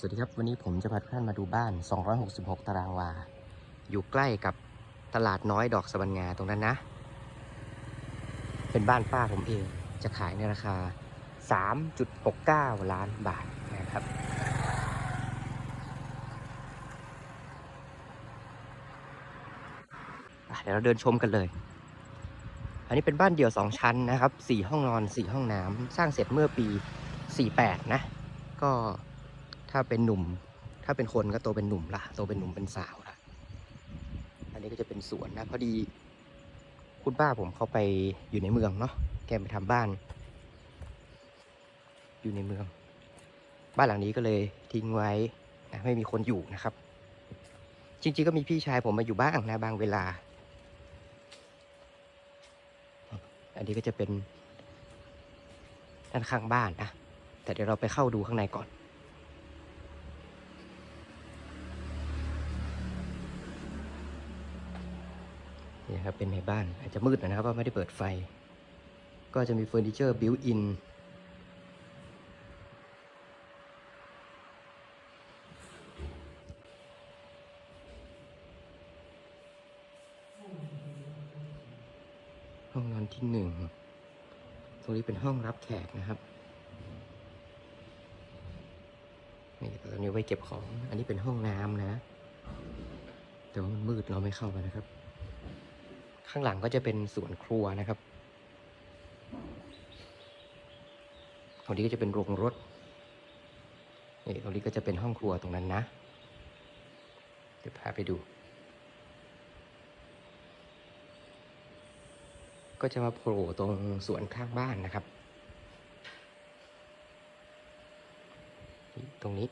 สวัสดีครับ วันนี้ผมจะพาทุกท่านมาดูบ้าน 266 ตารางวา อยู่ใกล้กับตลาดน้อยดอกสะบันงาตรงนั้นนะ เป็นบ้านป้าผมเองจะขายในราคา 3.69 ล้านบาทนะครับ เดี๋ยวเราเดินชมกันเลย อันนี้เป็นบ้านเดี่ยว 2 ชั้นนะครับ 4 ห้องนอน 4 ห้องน้ำสร้างเสร็จเมื่อปี 48 นะ ก็ ถ้าเป็นหนุ่ม ถ้าเป็นคนก็โตเป็นหนุ่มละโตเป็นหนุ่มเป็นสาวละอันนี้ก็จะเป็นสวนนะพอดี คุณป้าผมเขาไปอยู่ในเมืองเนาะแกไปทำบ้าน อยู่ในเมือง บ้านหลังนี้ก็เลยทิ้งไว้นะไม่มีคนอยู่นะครับ จริง ๆ ก็มีพี่ชายผมมาอยู่บ้างนะบางเวลา อันนี้ก็จะเป็นด้านข้างบ้านนะแต่เดี๋ยวเราไปเข้าดูข้างในก่อน นี่ครับ เป็นในบ้านอาจจะมืดหน่อยนะครับเพราะไม่ได้เปิดไฟ ก็จะมีเฟอร์นิเจอร์บิวอินห้องนอนที่หนึ่งตรงนี้เป็นห้องรับแขกนะครับนี่ตรงนี้ไว้เก็บของ อันนี้เป็นห้องน้ำนะ แต่ว่ามันมืดเราไม่เข้าไปนะครับ ข้างหลังก็จะเป็นสวนครัวนะครับตรงนี้ก็จะเป็นโรงรถนี่ตรงนี้ก็จะเป็นห้องครัวตรงนั้นนะเดี๋ยวพาไปดู ก็จะมาโผล่ตรงสวนข้างบ้านนะครับ ตรงนี้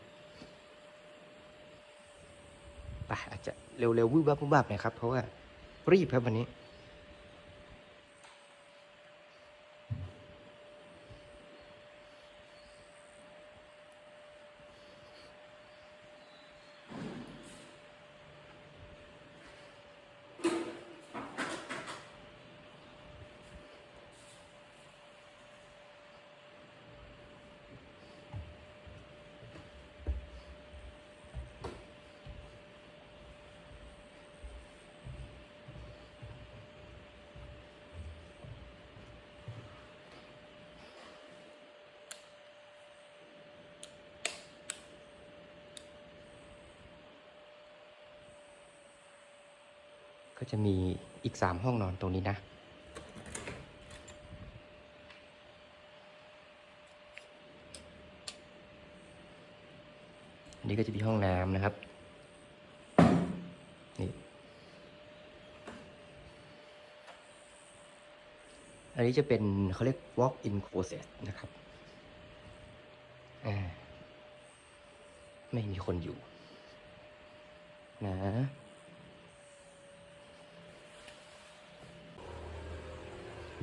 ไปอาจจะเร็วๆวืบวับวุบวับนะครับ เพราะว่ารีบครับวันนี้ ก็จะมีอีกสามห้องนอนตรงนี้นะอันนี้ก็จะมีห้องน้ำนะครับนี่อันนี้จะเป็นเขาเรียก walk in closet นะครับไม่มีคนอยู่ นะ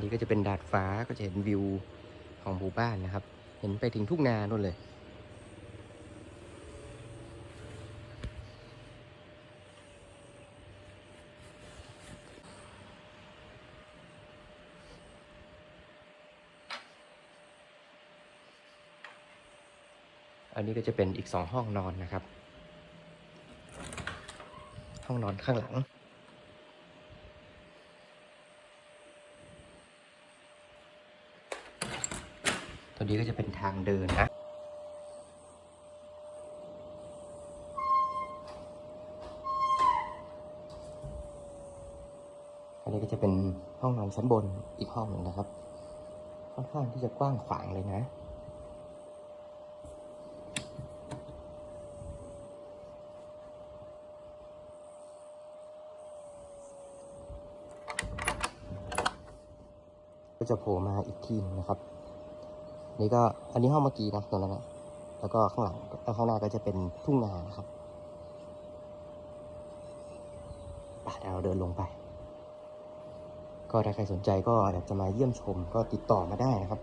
นี่ก็จะเป็นดาดฟ้าก็จะเห็นวิวของหมู่บ้านนะครับ เห็นไปถึงทุ่งนานู่นเลยอันนี้ก็จะเป็นอีกสองห้องนอนนะครับ ห้องนอนข้างหลัง ตัวนี้ก็จะเป็นทางเดินนะอันนี้ก็จะเป็นห้องนอนชั้นบนอีกห้องหนึ่งนะครับ ค่อนข้างที่จะกว้างขวางเลยนะก็จะโผล่มาอีกทีนะครับ นี่ก็อันนี้ห้องเมื่อกี้นะตรงนั้นนะแล้วก็ข้างหลังแล้วข้างหน้าก็จะเป็นทุ่งนานครับไปเดี๋ยวเราเดินลงไป ก็ถ้าใครสนใจก็อยากจะมาเยี่ยมชมก็ติดต่อมาได้นะครับ